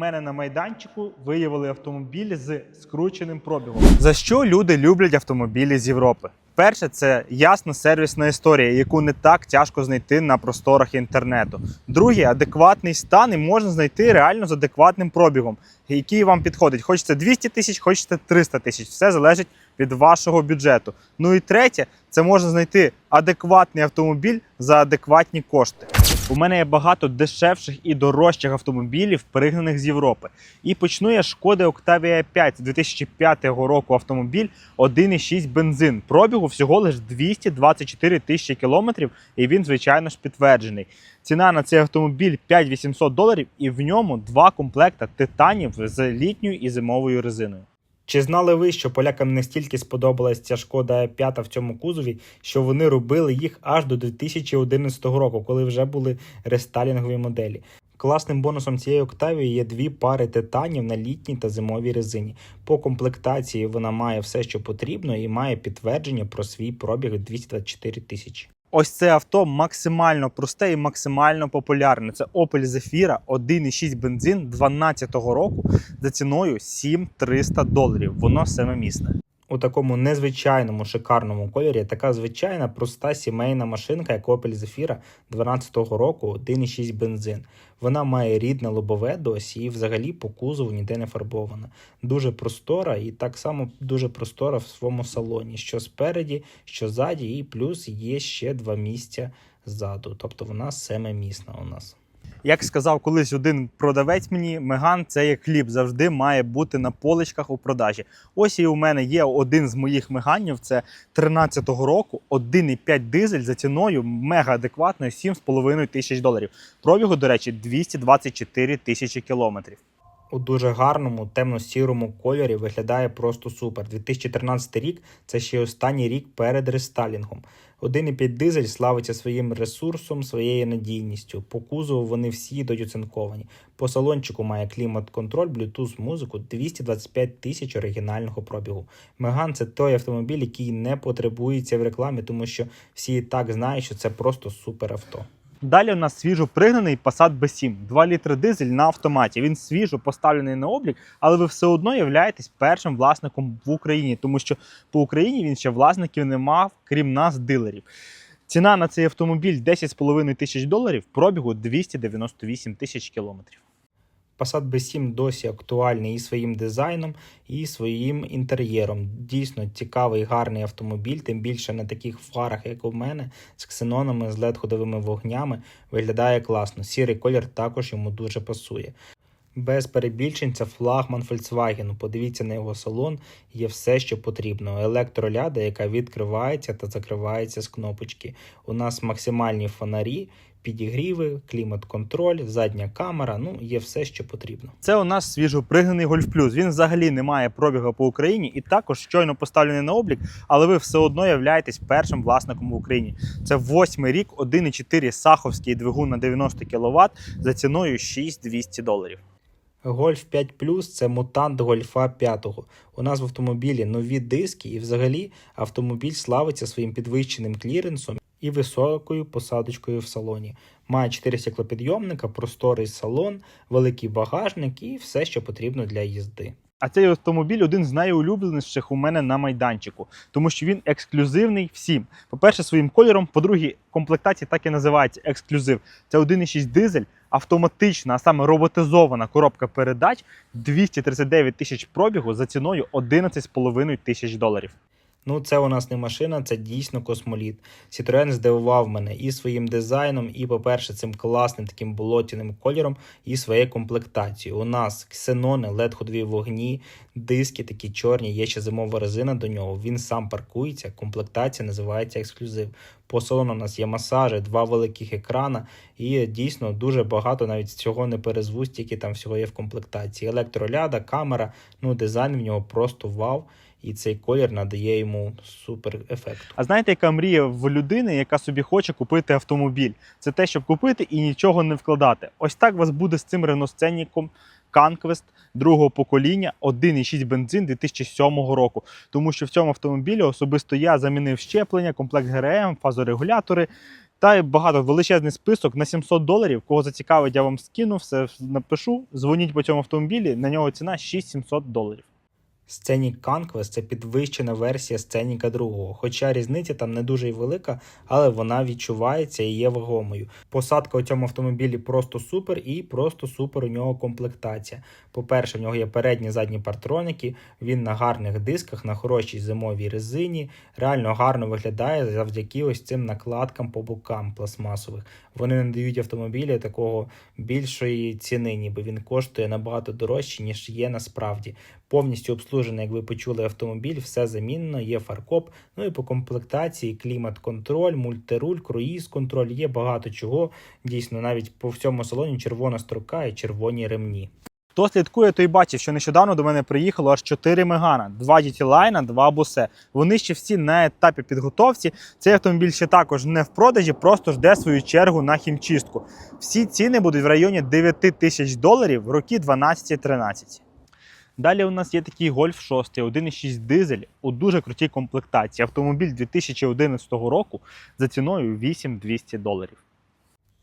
мене на майданчику виявили автомобіль з скрученим пробігом. За що люди люблять автомобілі з Європи? Перше, це ясна сервісна історія, яку не так тяжко знайти на просторах інтернету. Друге, адекватний стан і можна знайти реально з адекватним пробігом, який вам підходить. Хочете 200 тисяч, хочете 300 тисяч. Все залежить від вашого бюджету. Ну і третє, це можна знайти адекватний автомобіль за адекватні кошти. У мене є багато дешевших і дорожчих автомобілів, пригнаних з Європи. І почну я шкоди Octavia 5 2005 року автомобіль 1,6 бензин. Пробігу всього лише 224 тисячі кілометрів, і він, звичайно ж, підтверджений. Ціна на цей автомобіль 5800 доларів, і в ньому два комплекта титанів з літньою і зимовою резиною. Чи знали ви, що полякам настільки сподобалась ця шкода 5 в цьому кузові, що вони робили їх аж до 2011 року, коли вже були рестайлінгові моделі? Класним бонусом цієї Октавії є дві пари титанів на літній та зимовій резині. По комплектації вона має все, що потрібно, і має підтвердження про свій пробіг 224 тисячі. Ось це авто максимально просте і максимально популярне. Це Opel Zafira 1,6 бензин 12 року за ціною 7300 доларів. Воно семимісне. У такому незвичайному шикарному кольорі така звичайна проста сімейна машинка, як Opel Zafira 12 року 1,6 бензин. Вона має рідне лобове досі і взагалі по кузову ніде не фарбована. Дуже простора і так само дуже простора в своєму салоні, що спереді, що ззаді, і плюс є ще два місця ззаду. Тобто вона семимісна у нас. Як сказав колись один продавець мені, Меган це як хліб, завжди має бути на поличках у продажі. Ось і у мене є один з моїх меганів, це 13-го року, 1,5 дизель за ціною мега адекватною 7,5 тисяч доларів. Пробігу, до речі, 224 тисячі кілометрів. У дуже гарному темно-сірому кольорі виглядає просто супер. 2013 рік це ще останній рік перед рестайлінгом. 1,5 дизель славиться своїм ресурсом, своєю надійністю. По кузову вони всі йдуть. По салончику має клімат-контроль, Bluetooth музику, 225 тисяч оригінального пробігу. Меган це той автомобіль, який не потребується в рекламі, тому що всі і так знають, що це просто супер авто. Далі у нас свіжо пригнаний Passat B7, 2 літри дизель на автоматі. Він свіжо поставлений на облік, але ви все одно являєтесь першим власником в Україні, тому що по Україні він ще власників не мав, крім нас, дилерів. Ціна на цей автомобіль 10,5 тисяч доларів, пробігу 298 тисяч кілометрів. Passat B7 досі актуальний і своїм дизайном, і своїм інтер'єром. Дійсно цікавий, гарний автомобіль, тим більше на таких фарах, як у мене, з ксенонами, з LED-ходовими вогнями, виглядає класно. Сірий колір також йому дуже пасує. Без перебільшень це флагман Volkswagen. Подивіться на його салон, є все, що потрібно. Електроляда, яка відкривається та закривається з кнопочки. У нас максимальні фонарі, підігріви, клімат-контроль, задня камера. Ну, є все, що потрібно. Це у нас свіжопригнаний Golf Plus. Він взагалі не має пробігу по Україні і також щойно поставлений на облік, але ви все одно являєтесь першим власником в Україні. Це восьмий рік, 1,4 саховський двигун на 90 кВт за ціною 6200 доларів. Гольф 5 Plus це мутант Гольфа 5. У нас в автомобілі нові диски, і взагалі автомобіль славиться своїм підвищеним кліренсом і високою посадочкою в салоні. Має 4 стеклопідйомника, просторий салон, великий багажник і все, що потрібно для їзди. А цей автомобіль один з найулюбленіших у мене на майданчику, тому що він ексклюзивний всім. По-перше, своїм кольором, по-друге, комплектація так і називається ексклюзив. Це 1,6 дизель, автоматична, а саме роботизована коробка передач 239 тисяч пробігу за ціною 11,5 тисяч доларів. Ну, це у нас не машина, це дійсно космоліт. Citroen здивував мене і своїм дизайном, і, по-перше, цим класним таким болотяним кольором, і своєю комплектацією. У нас ксенони, led ходові вогні, диски такі чорні, є ще зимова резина до нього. Він сам паркується, комплектація називається ексклюзив. По салону у нас є масажі, два великих екрана, і дійсно дуже багато навіть цього не перезву, стільки там всього є в комплектації. Електроляда, камера, ну дизайн в нього просто вау. І цей колір надає йому супер ефект. А знаєте, яка мрія в людини, яка собі хоче купити автомобіль? Це те, щоб купити і нічого не вкладати. Ось так вас буде з цим реносценником Conquest другого покоління, 1,6 бензин 2007 року. Тому що в цьому автомобілі особисто я замінив щеплення, комплект ГРМ, фазорегулятори. Та багато величезний список на 700 доларів. Кого зацікавить, я вам скину, все напишу. Дзвоніть по цьому автомобілі. На нього ціна 6700 доларів. Сценік Conquest – це підвищена версія Сценіка 2, хоча різниця там не дуже й велика, але вона відчувається і є вагомою. Посадка у цьому автомобілі просто супер і просто супер у нього комплектація. По-перше, в нього є передні задні партроники, він на гарних дисках, на хорошій зимовій резині. Реально гарно виглядає завдяки ось цим накладкам по бокам пластмасових. Вони надають автомобілі такого більшої ціни, ніби він коштує набагато дорожче, ніж є насправді. Повністю обслужений, як ви почули, автомобіль, все замінно, є фаркоп. Ну і по комплектації клімат-контроль, мультируль, круїз-контроль, є багато чого. Дійсно, навіть по всьому салоні червона строка і червоні ремні. Хто слідкує, той бачив, що нещодавно до мене приїхало аж 4 мегана, 2 дітілайна, 2 бусе. Вони ще всі на етапі підготовці. Цей автомобіль ще також не в продажі, просто жде свою чергу на хімчистку. Всі ціни будуть в районі 9 тисяч доларів в роки 12-13. Далі у нас є такий Golf 6, 1,6 дизель у дуже крутій комплектації. Автомобіль 2011 року за ціною 8200 доларів.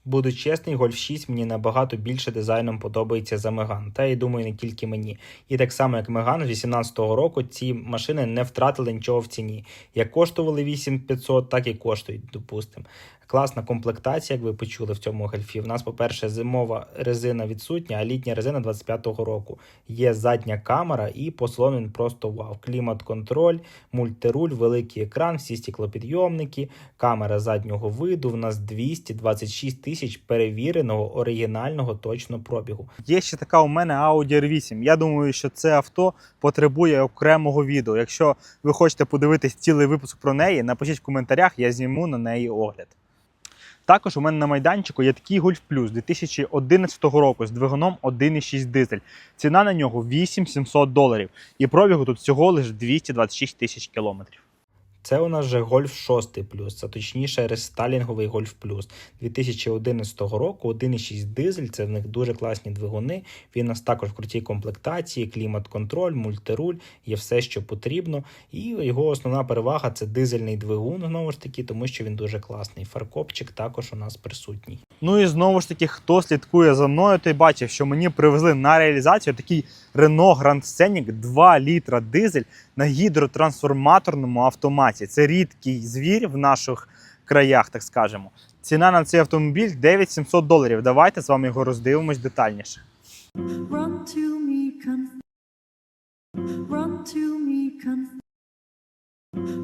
Буду чесний, Golf 6 мені набагато більше дизайном подобається за Меган. Та я думаю, не тільки мені. І так само, як Меган з 2018 року, ці машини не втратили нічого в ціні. Як коштували 8500, так і коштують, допустимо. Класна комплектація, як ви почули в цьому гольфі. У нас, по-перше, зимова резина відсутня, а літня резина 25-го року. Є задня камера, і по він просто вау. Клімат-контроль, мультируль, великий екран, всі стеклопідйомники, камера заднього виду. В нас 226 тисяч перевіреного оригінального точно пробігу. Є ще така у мене Audi R8. Я думаю, що це авто потребує окремого відео. Якщо ви хочете подивитись цілий випуск про неї, напишіть в коментарях, я зніму на неї огляд. Також у мене на майданчику є такий Golf Plus 2011 року з двигуном 1,6 дизель. Ціна на нього 8700 доларів. І пробігу тут всього лише 226 тисяч кілометрів. Це у нас же Golf 6 плюс, це точніше рестайлінговий Golf Plus 2011 року. 1,6 дизель. Це в них дуже класні двигуни. Він у нас також в крутій комплектації, клімат-контроль, мультируль, є все, що потрібно. І його основна перевага це дизельний двигун, знову ж таки, тому що він дуже класний. Фаркопчик також у нас присутній. Ну і знову ж таки, хто слідкує за мною, той бачив, що мені привезли на реалізацію такий Renault Grand Scenic 2 літра дизель на гідротрансформаторному автоматі. Це рідкий звір в наших краях, так скажемо. Ціна на цей автомобіль 9700 доларів. Давайте з вами його роздивимось детальніше.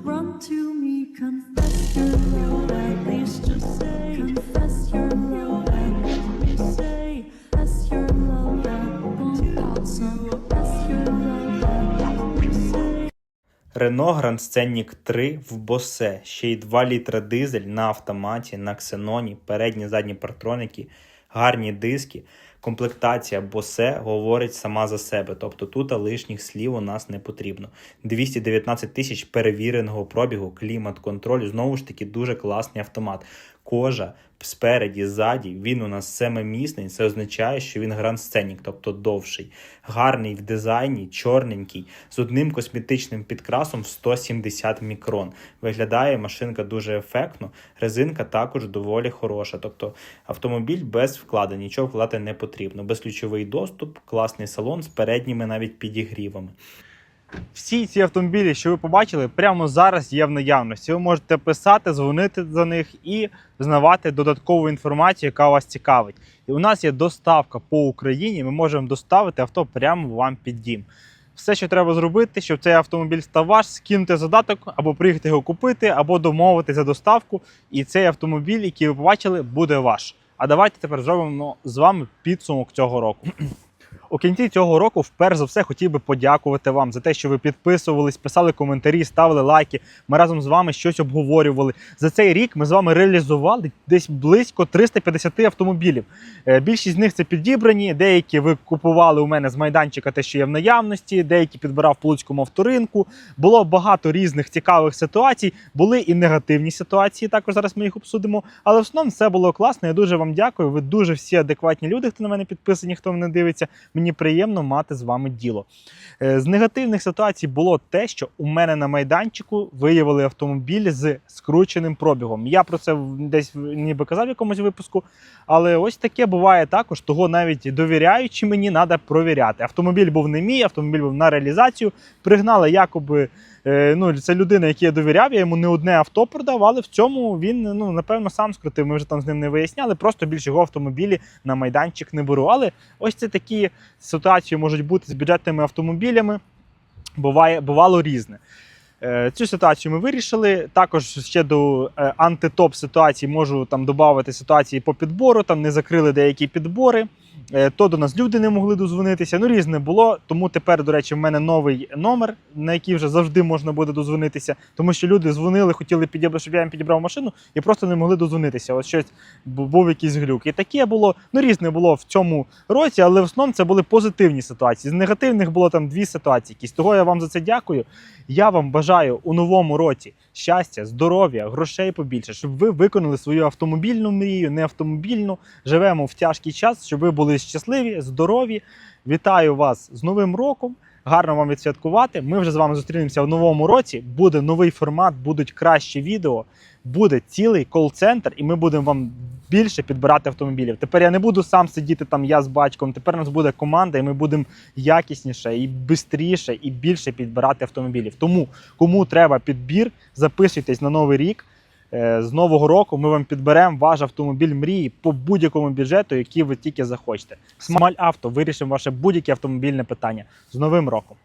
Run to me, confess your love, at least just say, Renault Grand Scenic 3 в босе, ще й 2 літра дизель на автоматі, на ксеноні, передні задні партроники, гарні диски. Комплектація босе говорить сама за себе, тобто тут лишніх слів у нас не потрібно. 219 тисяч перевіреного пробігу, клімат-контроль, знову ж таки дуже класний автомат. Кожа спереді, ззаді, він у нас семимісний, це означає, що він гранд сценік, тобто довший. Гарний в дизайні, чорненький, з одним косметичним підкрасом в 170 мікрон. Виглядає машинка дуже ефектно, резинка також доволі хороша. Тобто автомобіль без вкладень, нічого вкладати не потрібно. Безключовий доступ, класний салон з передніми навіть підігрівами. Всі ці автомобілі, що ви побачили, прямо зараз є в наявності. Ви можете писати, дзвонити за них і знавати додаткову інформацію, яка вас цікавить. І у нас є доставка по Україні. Ми можемо доставити авто прямо вам під дім. Все, що треба зробити, щоб цей автомобіль став ваш, скинути задаток, або приїхати його купити, або домовити за доставку. І цей автомобіль, який ви побачили, буде ваш. А давайте тепер зробимо з вами підсумок цього року. У кінці цього року, вперше за все, хотів би подякувати вам за те, що ви підписувались, писали коментарі, ставили лайки. Ми разом з вами щось обговорювали. За цей рік ми з вами реалізували десь близько 350 автомобілів. Е, Більшість з них це підібрані, деякі ви купували у мене з майданчика, те, що є в наявності, деякі підбирав по Луцькому авторинку. Було багато різних цікавих ситуацій. Були і негативні ситуації. Також зараз ми їх обсудимо. Але в основному все було класно. Я дуже вам дякую. Ви дуже всі адекватні люди, хто на мене підписані, хто мене дивиться. Мені мені приємно мати з вами діло. Е, З негативних ситуацій було те, що у мене на майданчику виявили автомобіль з скрученим пробігом. Я про це десь ніби казав в якомусь випуску. Але ось таке буває також. Того навіть довіряючи мені, треба провіряти. Автомобіль був не мій, автомобіль був на реалізацію. Пригнали якоби. Е, Ну, це людина, якій я довіряв, я йому не одне авто продав, але в цьому він ну напевно сам скрутив. Ми вже там з ним не виясняли. Просто більше його автомобілі на майданчик не беру. Але ось це такі ситуації можуть бути з бюджетними автомобілями. Буває, бувало різне. Е, Цю ситуацію ми вирішили. Також ще до е, антитоп ситуації можу там додати ситуації по підбору. Там не закрили деякі підбори. Е, То до нас люди не могли дозвонитися. Ну, різне було. Тому тепер, до речі, в мене новий номер, на який вже завжди можна буде дозвонитися. Тому що люди дзвонили, хотіли підібрати, щоб я їм підібрав машину, і просто не могли дозвонитися. Ось щось був якийсь глюк. І таке було, ну різне було в цьому році, але в основному це були позитивні ситуації. З негативних було там дві ситуації. Якісь того я вам за це дякую. Я вам бажаю у новому році щастя, здоров'я, грошей побільше, щоб ви виконали свою автомобільну мрію, не автомобільну. Живемо в тяжкий час, щоб ви були щасливі, здорові. Вітаю вас з Новим роком. Гарно вам відсвяткувати. Ми вже з вами зустрінемося в новому році. Буде новий формат, будуть кращі відео, буде цілий кол-центр, і ми будемо вам більше підбирати автомобілів. Тепер я не буду сам сидіти там, я з батьком. Тепер у нас буде команда, і ми будемо якісніше і швидше, і більше підбирати автомобілів. Тому кому треба підбір, записуйтесь на новий рік. Е, З нового року ми вам підберемо ваш автомобіль мрії по будь-якому бюджету, який ви тільки захочете. Смаль авто вирішимо ваше будь-яке автомобільне питання з новим роком.